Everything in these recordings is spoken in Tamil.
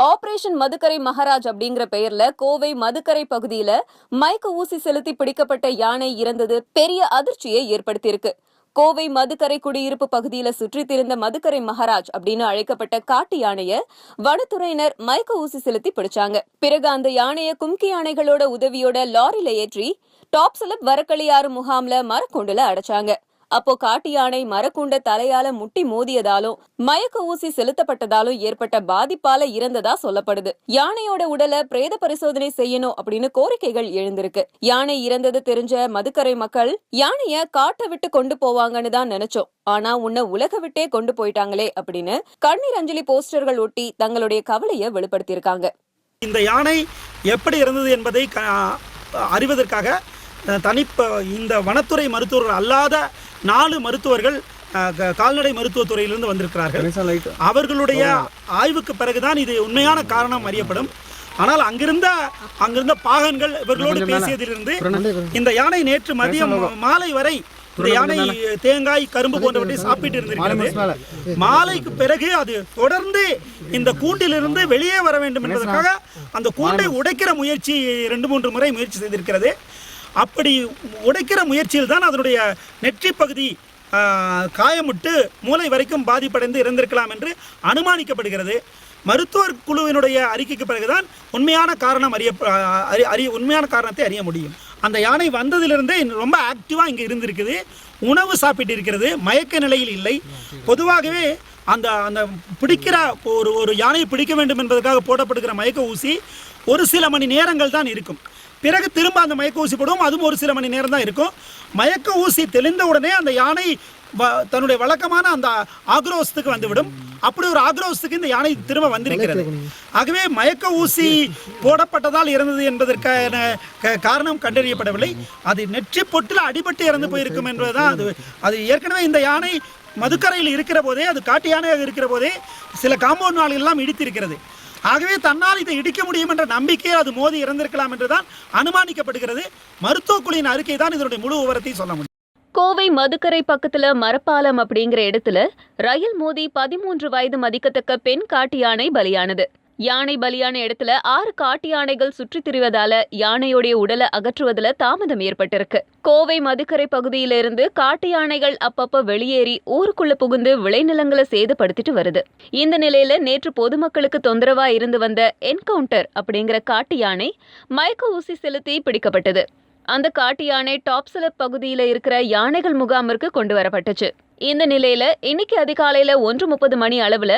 ஆபரேஷன் மதுக்கரை மகாராஜ் அப்படிங்கிற பெயர்ல கோவை மதுக்கரை பகுதியில மயக்க ஊசி செலுத்தி பிடிக்கப்பட்ட யானை இறந்தது பெரிய அதிர்ச்சியை ஏற்படுத்தியிருக்கு. கோவை மதுக்கரை குடியிருப்பு பகுதியில சுற்றித் திரிந்த மதுக்கரை மகாராஜ் அப்படின்னு அழைக்கப்பட்ட காட்டு யானைய வனத்துறையினர் மயக்க ஊசி செலுத்தி பிடிச்சாங்க. பிறகு அந்த யானைய கும்கி யானைகளோட உதவியோட லாரில ஏற்றி டாப் சிலப் வரக்களியாறு முகாம்ல மரக்கூண்டுல அடைச்சாங்க. அப்போ காட்டு யானை மரக்கூண்ட தலையால முட்டி மோதியதாலும் மயக்க ஊசி செலுத்தப்பட்டதாலும் ஏற்பட்ட பாதிப்பால இறந்ததா சொல்லப்படுது. யானையோட உடலை பிரேத பரிசோதனை செய்யணும் அப்படின்னு கோரிக்கைகள் எழுந்திருக்கு. யானை இறந்தது தெரிஞ்ச மதுக்கரை மக்கள் யானைய காட்டை விட்டு கொண்டு போவாங்கன்னு தான் நினைச்சோம். ஆனா உன்னை உலக விட்டே கொண்டு போயிட்டாங்களே அப்படின்னு கண்ணீர் அஞ்சலி போஸ்டர்கள் ஒட்டி தங்களுடைய கவலைய வெளிப்படுத்தியிருக்காங்க. இந்த யானை எப்படி இருந்தது என்பதை அறிவதற்காக தனிப்ப இந்த வனத்துறை மருத்துவர்கள் அல்லாத நாலு மருத்துவர்கள் கால்நடை மருத்துவத்துறையிலிருந்து வந்திருக்கிறார்கள். அவர்களுடைய ஆய்வுக்கு பிறகுதான் இது உண்மையான காரணம் அறியப்படும். ஆனால் அங்கிருந்த அங்கிருந்த பாகன்கள் இவர்களோடு பேசியதிலிருந்து இந்த யானை நேற்று மதியம் மாலை வரை இந்த யானை தேங்காய் கரும்பு போன்றவற்றை சாப்பிட்டு இருந்திருக்கிறது. மாலைக்கு பிறகு அது தொடர்ந்து இந்த கூண்டிலிருந்து வெளியே வர வேண்டும் என்பதற்காக அந்த கூண்டை உடைக்கிற முயற்சி ரெண்டு மூன்று முறை முயற்சி செய்திருக்கிறது. அப்படி உடைக்கிற முயற்சியில் தான் அதனுடைய நெற்றி பகுதி காயமுட்டு மூளை வரைக்கும் பாதிப்படைந்து இறந்திருக்கலாம் என்று அனுமானிக்கப்படுகிறது. மருத்துவர் குழுவினுடைய அறிக்கைக்கு பிறகுதான் உண்மையான காரணம் அறிய அறி- அறிய உண்மையான காரணத்தை அறிய முடியும். அந்த யானை வந்ததிலிருந்தே ரொம்ப ஆக்டிவாக இங்கே இருந்திருக்குது. உணவு சாப்பிட்டு இருக்கிறது மயக்க நிலையில் இல்லை. பொதுவாகவே அந்த அந்த பிடிக்கிற ஒரு ஒரு யானையை பிடிக்க வேண்டும் என்பதற்காக போடப்படுகிற மயக்க ஊசி ஒரு சில மணி நேரங்கள் தான் இருக்கும். பிறகு திரும்ப அந்த மயக்க ஊசி போடுவோம். அதுவும் ஒரு சில மணி நேரம் தான் இருக்கும். மயக்க ஊசி தெளிந்த உடனே அந்த யானை வ- தன்னுடைய வழக்கமான அந்த ஆக்ரோசத்துக்கு வந்துவிடும். அப்படி ஒரு ஆக்ரோசத்துக்கு இந்த யானை திரும்ப வந்திருக்கிறது. ஆகவே மயக்க ஊசி போடப்பட்டதால் இறந்தது என்பதற்கான க- காரணம் கண்டறியப்படவில்லை. அது நெற்றி பொட்டில் அடிபட்டு இறந்து போயிருக்கும் என்பதுதான் அது. அது ஏற்கனவே இந்த யானை மதுக்கரையில் இருக்கிற போதே அது காட்டு யானையாக இருக்கிற போதே சில காம்பவுண்ட் நாள்கள் எல்லாம் இடித்திருக்கிறது. ஆகவே தன்னால் இதை இடிக்க முடியும் என்ற நம்பிக்கையில் அது மோதி இறந்திருக்கலாம் என்றுதான் அனுமானிக்கப்படுகிறது. மருத்துவ குழுவின் அறிக்கை தான் இதனுடைய முழு விவரத்தையும் சொல்ல முடியும். கோவை மதுக்கரை பக்கத்துல மரப்பாலம் அப்படிங்கிற இடத்துல ரயில் மோதி பதிமூன்று வயது மதிக்கத்தக்க பெண் காட்டு யானை பலியானது. யானை பலியான இடத்துல ஆறு காட்டு யானைகள் சுற்றித் திரிவதால யானையுடைய உடலை அகற்றுவதில் தாமதம் ஏற்பட்டிருக்கு. கோவை மதுக்கரை பகுதியிலிருந்து காட்டு யானைகள் அப்பப்ப வெளியேறி ஊருக்குள்ள புகுந்து விளைநிலங்களை சேதப்படுத்திட்டு வருது. இந்த நிலையில நேற்று பொதுமக்களுக்கு தொந்தரவா இருந்து வந்த என்கவுண்டர் அப்படிங்கிற காட்டு யானை மயக்க ஊசி செலுத்தி பிடிக்கப்பட்டது. அந்த காட்டு யானை டாப்சலப் பகுதியில் இருக்கிற யானைகள் முகாமிற்கு கொண்டு வரப்பட்டுச்சு. இந்த நிலையில இன்னைக்கு அதிகாலையில ஒன்று முப்பது மணி அளவுல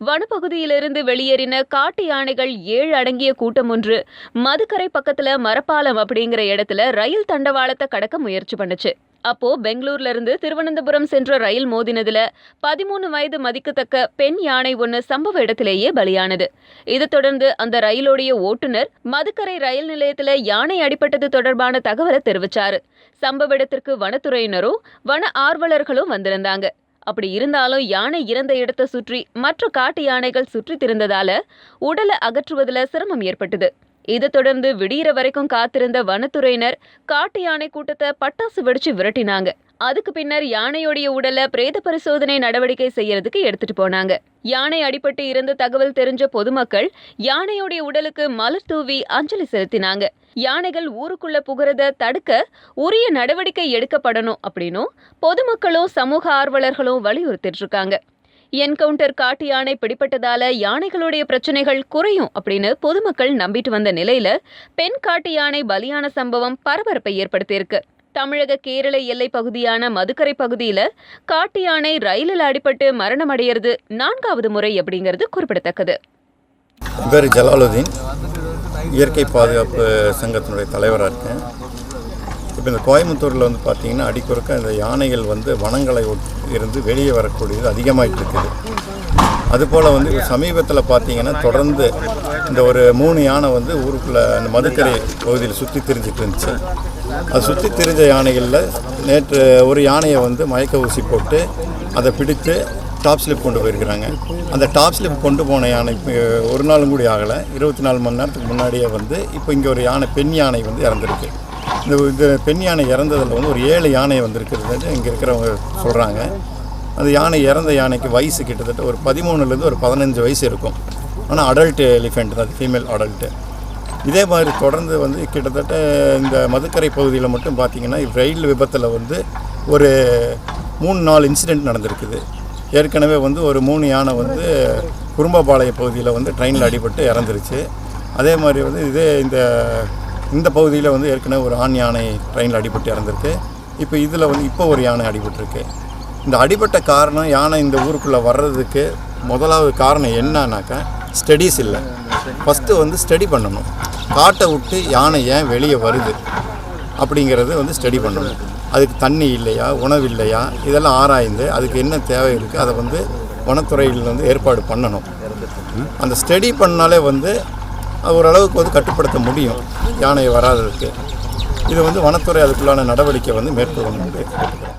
வனப்பகுதியிலிருந்து வெளியேறின காட்டு யானைகள் ஏழு அடங்கிய கூட்டம் ஒன்று மதுக்கரை பக்கத்துல மரப்பாலம் அப்படிங்கிற இடத்துல ரயில் தண்டவாளத்தை கடக்க முயற்சி பண்ணுச்சு. அப்போ பெங்களூர்ல இருந்து திருவனந்தபுரம் சென்ற ரயில் மோதினதுல பதிமூணு வயது மதிக்கத்தக்க பெண் யானை ஒன்று சம்பவ இடத்திலேயே பலியானது. இதை தொடர்ந்து அந்த ரயிலுடைய ஓட்டுநர் மதுக்கரை ரயில் நிலையத்துல யானை அடிபட்டது தொடர்பான தகவலை தெரிவிச்சாரு. சம்பவ இடத்திற்கு வனத்துறையினரும் வன ஆர்வலர்களும் வந்திருந்தாங்க. அப்படி இருந்தாலும் யானை இறந்த இடத்தை சுற்றி மற்ற காட்டு யானைகள் சுற்றி திரிந்ததால உடலை அகற்றுவதுல சிரமம் ஏற்பட்டது. இதை தொடர்ந்து விடியிற வரைக்கும் காத்திருந்த வனத்துறையினர் காட்டு யானை கூட்டத்தை பட்டாசு வெடிச்சு விரட்டினாங்க. அதுக்கு பின்னர் யானையோடைய உடலை பிரேத பரிசோதனை நடவடிக்கை செய்யறதுக்கு எடுத்துட்டு போனாங்க. யானை அடிபட்டு இருந்த தகவல் தெரிஞ்ச பொதுமக்கள் யானையோடைய உடலுக்கு மலர் தூவி அஞ்சலி செலுத்தினாங்க. யானைகள் ஊருக்குள்ள புகிறத தடுக்க உரிய நடவடிக்கை எடுக்கப்படணும் அப்படின்னும் பொதுமக்களும் சமூக ஆர்வலர்களும் வலியுறுத்திட்டு இருக்காங்க. என்கவுண்டர் காட்டு யானை பிடிப்பட்டதால யானைகளுடைய பிரச்சனைகள் குறையும் அப்படின்னு பொதுமக்கள் நம்பிட்டு வந்த நிலையில பெண் காட்டு யானை பலியான சம்பவம் பரபரப்பை ஏற்படுத்தியிருக்கு. தமிழக கேரள எல்லை பகுதியான மதுக்கரை பகுதியில காட்டு யானை ரயிலில் அடிபட்டு மரணம் அடையிறது நான்காவது முறை அப்படிங்கிறது குறிப்பிடத்தக்கது. பேர் ஜலாலுதீன் இயற்கை பாதுகாப்பு சங்கத்தினுடைய தலைவராக இருக்கேன். இப்போ இந்த கோயம்புத்தூரில் வந்து பார்த்தீங்கன்னா அடிக்குறுக்க இந்த யானைகள் வந்து வனங்களை இருந்து வெளியே வரக்கூடியது அதிகமாகிட்டு இருக்குது. அதுபோல் வந்து சமீபத்தில் பார்த்தீங்கன்னா தொடர்ந்து இந்த ஒரு மூணு யானை வந்து ஊருக்குள்ளே அந்த மதுக்கரை பகுதியில் சுற்றி திரிஞ்சிட்டு இருந்துச்சு. அது சுற்றி திரிஞ்ச யானைகளில் நேற்று ஒரு யானையை வந்து மயக்க ஊசி போட்டு அதை பிடித்து டாப் ஸ்லிப் கொண்டு போயிருக்கிறாங்க. அந்த டாப் ஸ்லிப் கொண்டு போன யானை ஒரு நாளும் கூட ஆகலை. இருபத்தி நாலு மணி நேரத்துக்கு முன்னாடியே வந்து இப்போ இங்கே ஒரு யானை பெண் யானை வந்து இறந்துருக்கு. இந்த இந்த பெண் யானை இறந்ததில் வந்து ஒரு ஏழு யானை வந்திருக்கிறது இங்கே இருக்கிறவங்க சொல்கிறாங்க அந்த யானை இறந்த யானைக்கு வயசு கிட்டத்தட்ட ஒரு பதிமூணுலேருந்து ஒரு பதினஞ்சு வயசு இருக்கும். ஆனால் அடல்ட்டு எலிஃபெண்ட் தான். ஃபீமேல் அடல்ட்டு இதே மாதிரி தொடர்ந்து வந்து கிட்டத்தட்ட இந்த மதுக்கரை பகுதியில் மட்டும் பார்த்தீங்கன்னா ரயில் விபத்தில் வந்து ஒரு மூணு நாலு இன்சிடெண்ட் நடந்திருக்குது. ஏற்கனவே வந்து ஒரு மூணு யானை வந்து குறும்பபாளைய பகுதியில் வந்து ட்ரெயினில் அடிபட்டு இறந்துருச்சு. அதே மாதிரி வந்து இதே இந்த இந்த பகுதியில் வந்து ஏற்கனவே ஒரு ஆண் யானை ட்ரெயினில் அடிபட்டு இறந்துருக்கு. இப்போ இதில் வந்து இப்போ ஒரு யானை அடிபட்டிருக்கு. இந்த அடிபட்ட காரணம் யானை இந்த ஊருக்குள்ளே வர்றதுக்கு முதலாவது காரணம் என்னன்னாக்கா ஸ்டடீஸ் இல்லை. ஃபஸ்ட்டு வந்து ஸ்டடி பண்ணணும். காட்டை விட்டு யானை ஏன் வெளியே வருது? அப்படிங்கிறது வந்து ஸ்டடி பண்ணணும். அதுக்கு தண்ணி இல்லையா உணவு இல்லையா இதெல்லாம் ஆராய்ந்து அதுக்கு என்ன தேவை இருக்குது அதை வந்து வனத்துறையில் வந்து ஏற்பாடு பண்ணணும். அந்த ஸ்டடி பண்ணாலே வந்து ஓரளவுக்கு வந்து கட்டுப்படுத்த முடியும். யானை வராததுக்கு. இது வந்து வனத்துறை அதுக்குள்ளான நடவடிக்கை வந்து மேற்கொள்ளணும் கேட்டுக்கிறேன்.